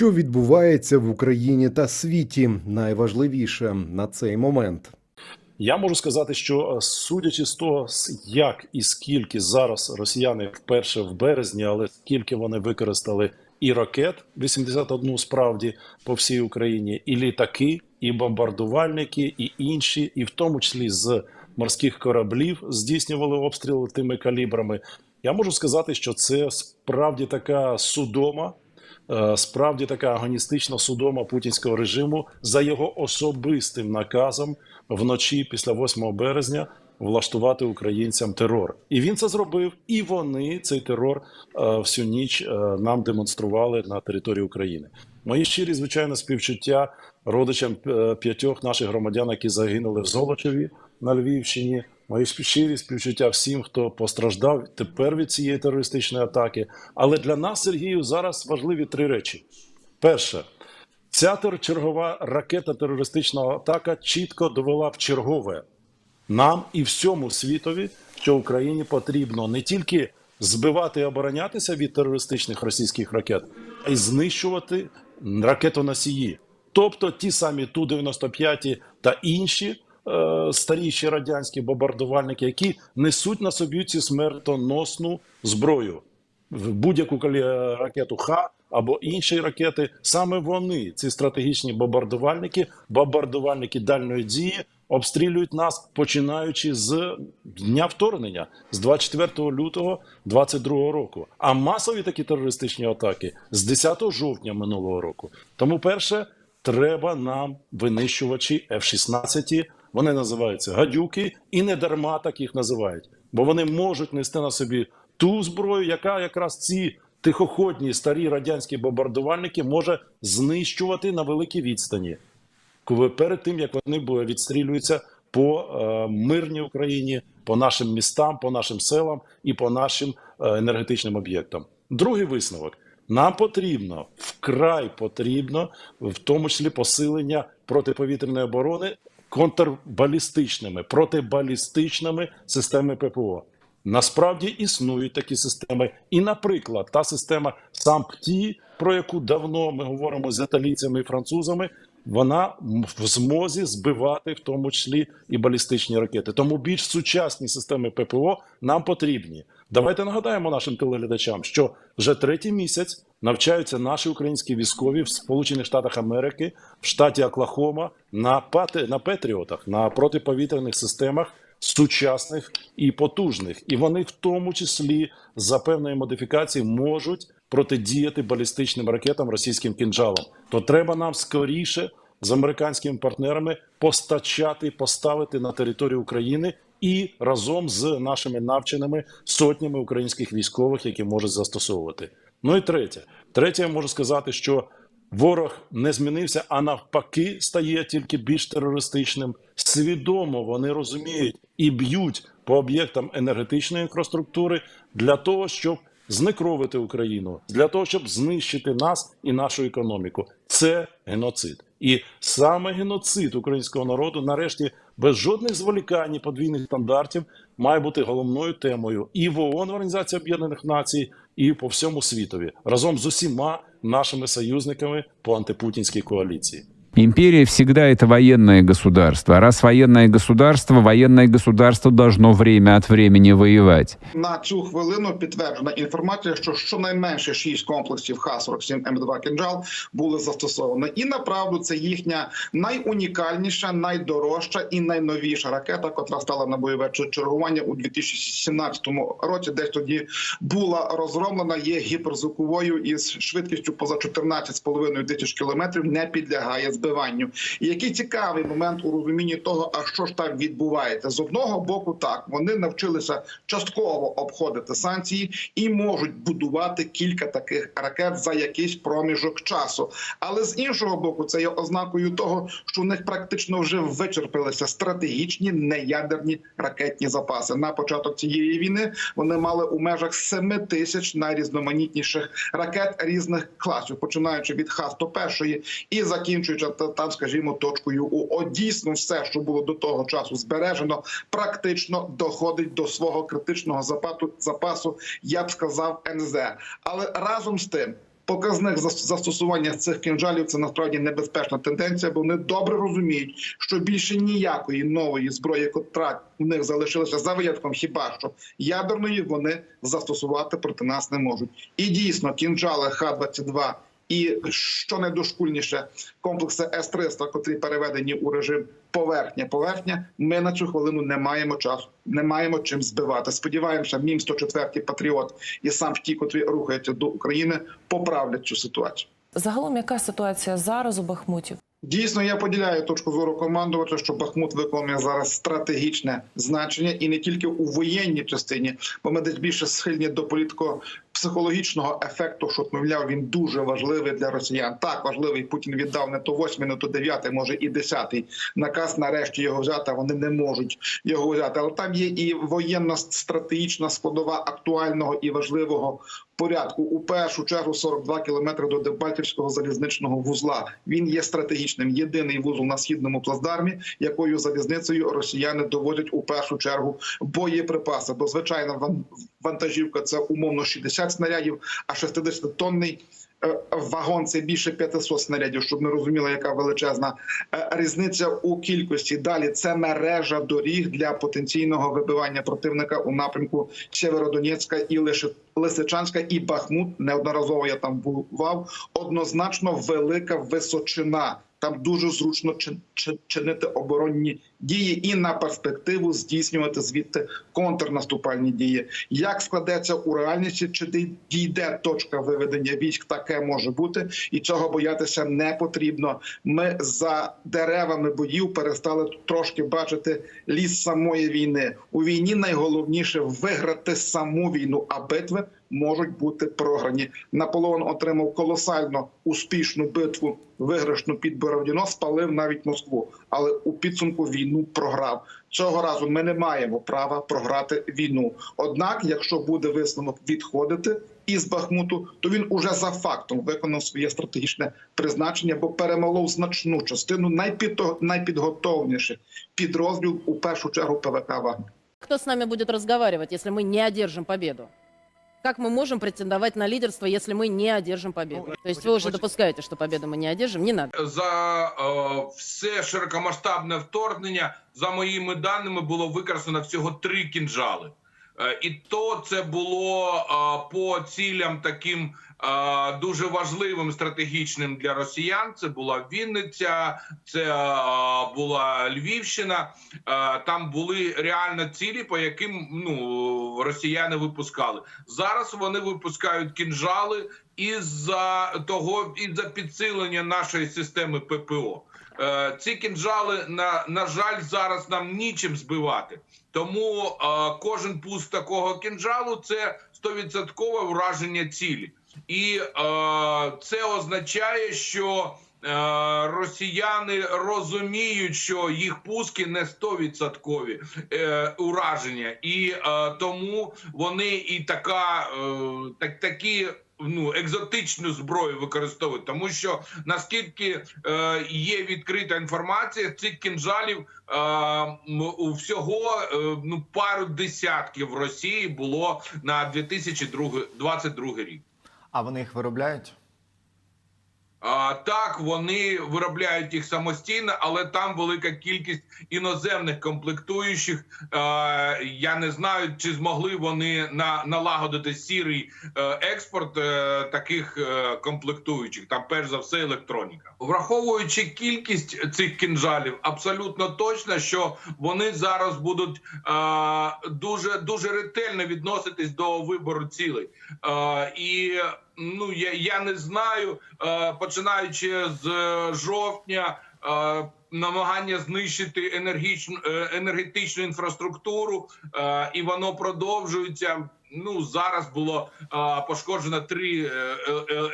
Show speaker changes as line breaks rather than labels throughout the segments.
Що відбувається в Україні та світі, найважливіше на цей момент.
Я можу сказати, що е, судячи з того, як і скільки зараз росіяни вперше в березні, але скільки вони використали і ракет 81 справді по всій Україні, і літаки, і бомбардувальники, і інші, і в тому числі з морських кораблів здійснювали обстріли тими калібрами. Я можу сказати, що це справді така судома, справді така агоністична судома путінського режиму за його особистим наказом вночі після 8 березня влаштувати українцям терор. І він це зробив, і вони цей терор е, всю ніч е, нам демонстрували на території України. Мої щирі, звичайно, співчуття родичам е, п'ятьох наших громадян, які загинули в Золочеві на Львівщині. Мої щирі співчуття всім, хто постраждав тепер від цієї терористичної атаки. Але для нас, Сергію, зараз важливі три речі: перше, ця чергова ракета терористична атака чітко довела в чергове нам і всьому світові, що Україні потрібно не тільки збивати і оборонятися від терористичних російських ракет, а й знищувати ракетоносії, тобто ті самі Ту-95 та інші старіші радянські бомбардувальники, які несуть на собі цю смертоносну зброю в будь-яку калі- ракету Х або інші ракети. Саме вони, ці стратегічні бомбардувальники, бомбардувальники дальної дії, обстрілюють нас починаючи з дня вторгнення, з 24 лютого 22 року. А масові такі терористичні атаки з 10 жовтня минулого року. Тому, перше, треба нам винищувачі F-16, вони називаються гадюки, і не дарма так їх називають, бо вони можуть нести на собі ту зброю, яка якраз ці тихоходні старі радянські бомбардувальники може знищувати на великій відстані. Коли перед тим як вони відстрілюються по е, мирній Україні, по нашим містам, по нашим селам і по нашим е, енергетичним об'єктам. Другий висновок: нам потрібно вкрай потрібно, в тому числі посилення протиповітряної оборони контрбалістичними, протибалістичними системи ППО. Насправді існують такі системи, і, наприклад, та система САМПТІ, про яку давно ми говоримо з італійцями і французами, вона в змозі збивати в тому числі і балістичні ракети. Тому більш сучасні системи ППО нам потрібні. Давайте нагадаємо нашим телеглядачам, що вже третій місяць навчаються наші українські військові в Сполучених Штатах Америки, в штаті Оклахома на пати на Петріотах, на протиповітряних системах сучасних і потужних, і вони в тому числі за певної модифікації можуть протидіяти балістичним ракетам російським кінжалом. То треба нам скоріше з американськими партнерами постачати, поставити на територію України і разом з нашими навченими сотнями українських військових, які можуть застосовувати. Ну і третє, третє, я можу сказати, що Ворог не змінився, а навпаки, стає тільки більш терористичним. Свідомо вони розуміють і б'ють по об'єктам енергетичної інфраструктури для того, щоб знекровити Україну, для того, щоб знищити нас і нашу економіку. Це геноцид. І саме геноцид українського народу, нарешті, без жодних зволікань і подвійних стандартів, має бути головною темою і в ООН, в Організації Об'єднаних Націй, і по всьому світові разом з усіма нашими союзниками по антипутінській коаліції.
Империя всегда это военное государство. Раз военное государство, военное государство должно время от времени воевать.
На цю хвилину підтверджена інформація, що щонайменше шість комплексів Х-47 М2 «Кинджал» були застосовані. І направду це їхня найунікальніша, найдорожча і найновіша ракета, котра стала на бойове чергування у 2017 році. Десь тоді була розроблена, є гіперзвуковою із швидкістю поза 14,5 тисяч кілометрів, не підлягає збиванню. І який цікавий момент у розумінні того, а що ж там відбувається з одного боку, так вони навчилися частково обходити санкції і можуть будувати кілька таких ракет за якийсь проміжок часу. Але з іншого боку, це є ознакою того, що у них практично вже вичерпалися стратегічні неядерні ракетні запаси. На початок цієї війни вони мали у межах 7 тисяч найрізноманітніших ракет різних класів, починаючи від Х-101 і закінчуючи там, скажімо, точкою У. От дійсно все, що було до того часу збережено, практично доходить до свого критичного запасу, запасу, я б сказав, НЗ. Але разом з тим. показник застосування цих кінжалів це насправді небезпечна тенденція, бо вони добре розуміють, що більше ніякої нової зброї, котра у них залишилася за винятком, хіба що ядерної, вони застосувати проти нас не можуть. І дійсно, кінжали Х-22 і що найдошкульніше, комплекси С-300, котрі переведені у режим поверхня-поверхня, ми на цю хвилину не маємо часу, не маємо чим збивати. Сподіваємося, мім 104 патріот і сам ті, котрі рухаються до України, поправлять цю ситуацію.
Загалом, яка ситуація зараз у Бахмуті?
Дійсно, я поділяю точку зору командувача, що Бахмут виконує зараз стратегічне значення і не тільки у воєнній частині, бо ми десь більше схильні до політико-психологічного ефекту, що мовляв він дуже важливий для росіян. Так важливий Путін віддав не то восьмий, не то дев'ятий, може і десятий наказ. Нарешті його взяти. Вони не можуть його взяти. Але там є і воєнна стратегічна складова актуального і важливого порядку. У першу чергу 42 кілометри до Дебальтівського залізничного вузла. Він є стратегічним. Єдиний вузол на східному плацдармі, якою залізницею росіяни доводять у першу чергу боєприпаси. Бо звичайна ван- вантажівка це умовно 60 снарядів, а 60-тонний е, вагон це більше 500 снарядів, щоб ми розуміли, яка величезна е, різниця у кількості. Далі це мережа доріг для потенційного вибивання противника у напрямку Сєвєродонецька і Лисичанська і Бахмут. Неодноразово я там бував. Однозначно велика височина. Там дуже зручно чи- чи- чинити оборонні дії і на перспективу здійснювати звідти контрнаступальні дії. Як складеться у реальності, чи дійде точка виведення військ, таке може бути, і цього боятися не потрібно. Ми за деревами боїв перестали трошки бачити ліс самої війни. У війні найголовніше виграти саму війну, а битви можуть бути програні. Наполеон отримав колосально успішну битву, виграшну під Бородіно, спалив навіть Москву, але у підсумку війну програв. Цього разу ми не маємо права програти війну. Однак, якщо буде висновок відходити із Бахмуту, то він уже за фактом виконав своє стратегічне призначення, бо перемолов значну частину найпідто- найпідготовленіших підрозділ у першу чергу ПВК Вагнер.
Кто с нами будет разговаривать, если мы не одержим победу? Как мы можем претендовать на лидерство, если мы не одержим победу?
Ну,
То есть вы уже
очень-
допускаете, что победу мы не одержим? Не надо.
за е, все широкомасштабне вторгнення, за моїми даними, було використано всього три кінжали. Е, і то це було е, по цілям таким е, дуже важливим стратегічним для росіян. Це була Вінниця, це була Львівщина. Там були реально цілі, по яким ну росіяни випускали. Зараз вони випускають кінжали із-за того, із-за підсилення нашої системи ППО. Е, ці кінжали на, на жаль зараз нам нічим збивати. Тому е, кожен пуск такого кінжалу це 100% ураження цілі, і е, це означає, що росіяни розуміють, що їх пуски не 100% е, ураження, і тому вони і така так, такі. Ну, екзотичну зброю використовують, тому що наскільки е, є відкрита інформація, цих кінжалів е, у всього е, ну пару десятків в Росії було на 2022 рік.
А вони їх виробляють?
Так, вони виробляють їх самостійно, але там велика кількість іноземних комплектуючих. Я не знаю, чи змогли вони на, налагодити сірий е, експорт е, таких е, комплектуючих. Там, перш за все, електроніка. Враховуючи кількість цих кінжалів, абсолютно точно, що вони зараз будуть дуже дуже ретельно відноситись до вибору цілей. І ну я, я не знаю, е, починаючи з е, жовтня. е, Намагання знищити енергічну енергетичну інфраструктуру, і воно продовжується. Ну зараз було е, пошкоджено три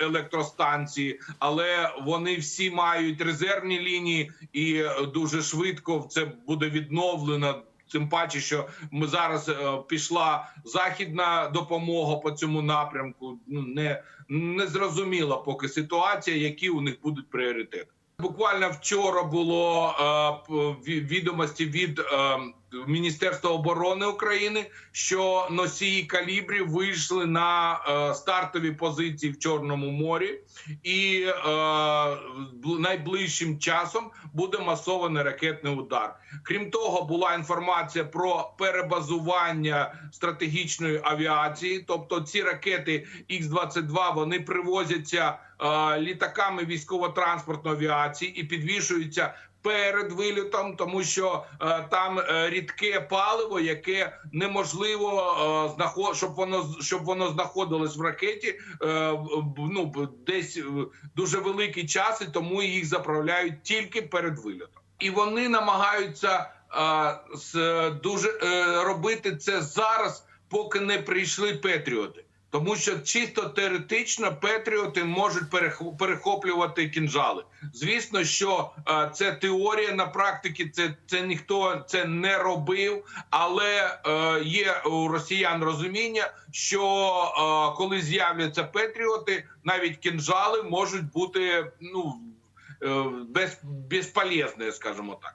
електростанції, але вони всі мають резервні лінії, і дуже швидко це буде відновлено. Тим паче, що ми зараз пішла західна допомога по цьому напрямку. Ну не, не зрозуміла поки ситуація, які у них будуть пріоритети. Буквально вчора було е, відомості від е, Міністерства оборони України, що носії калібрів вийшли на е, стартові позиції в Чорному морі, і е, найближчим часом буде масований ракетний удар. Крім того, була інформація про перебазування стратегічної авіації, тобто ці ракети Х-22, вони привозяться е, літаками військово-транспортної авіації і підвішуються перед вилітом, тому що е, там е, рідке паливо, яке неможливо е, знаход, щоб воно щоб воно знаходилось в ракеті, ну десь дуже великий час, і тому їх заправляють тільки перед вилітом. І вони намагаються дуже робити це зараз, поки не прийшли Петріоти. Тому що чисто теоретично Петріоти можуть перех- перехоплювати кінжали. Звісно, що е, це теорія на практиці. Це, це ніхто це не робив, але е, є у росіян розуміння, що е, коли з'являться Петріоти, навіть кінжали можуть бути ну е, без, безполезні, скажімо так.